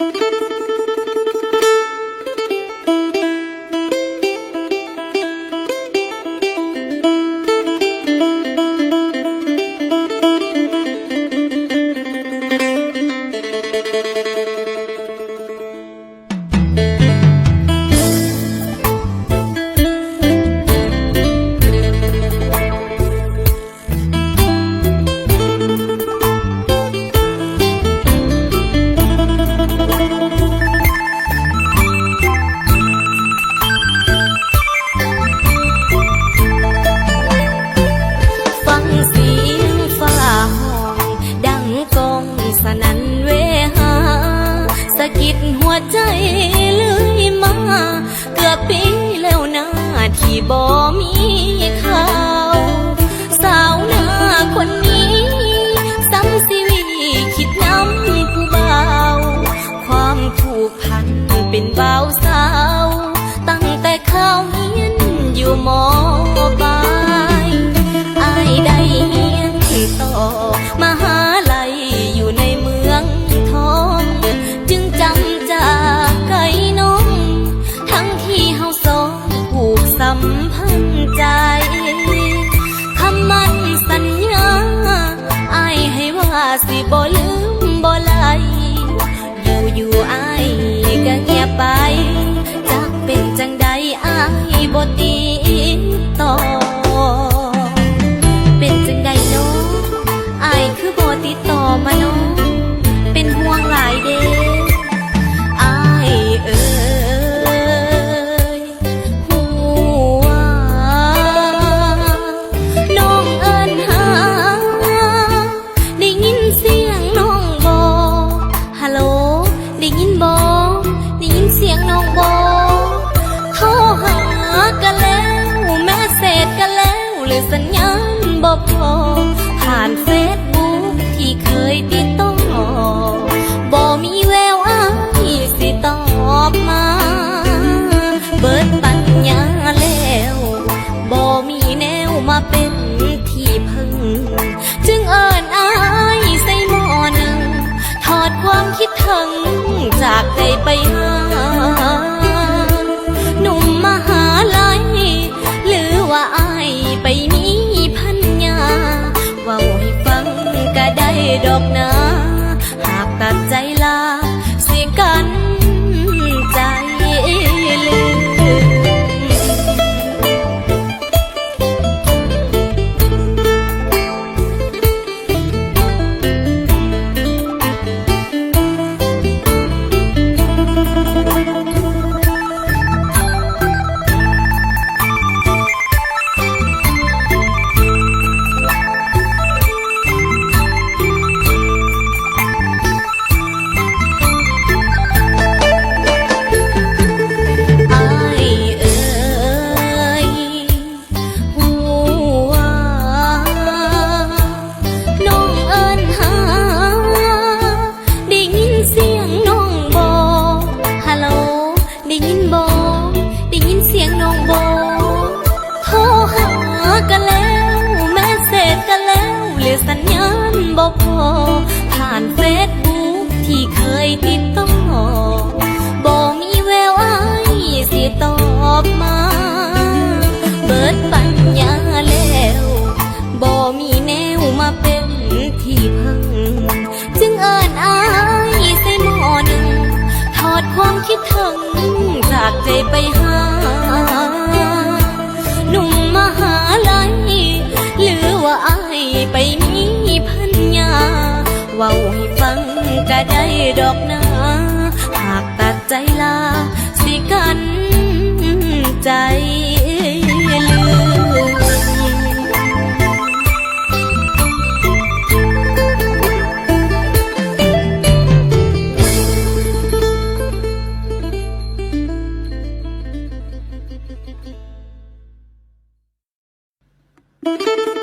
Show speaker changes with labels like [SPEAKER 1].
[SPEAKER 1] Thank you. ะกิดหัวใจเลยมา เกือบปีแล้วนะที่บ่มีข่าวสาวหน้าคนนี้ซ้ำสิวีคิดน้ำผู้เบาความผูกพันเป็นเบาสาว ตั้งแต่ข้าวเฮียนอยู่มอ สัมพันธ์ใจคำมั่นสัญญาอายให้ว่าสิบ่ลืม เป็นที่พึ่ง จึงเอิญอายใส่หม้อหนึ่ง ถอดความคิดถึง จากใจไปหาหนุ่มมหาลัยหรือว่าอายไปมีพันยาว่าให้ฟังก็ได้ดอกนา ที่เคยติดต่อบ่มีแววไอายสิตอบมา เบิดปัญญาแล้วบ่มีแนวมาเป็นที่พึ่งจึงเอิญอายใส่หมอหนึ่งถอดความคิดถึงจากใจไปหาหนุ่มมหาลัยหรือว่าไอายไปมี ว่าให้ฟังก็ได้ดอกนะหากตัดใจลา สิกันใจลืม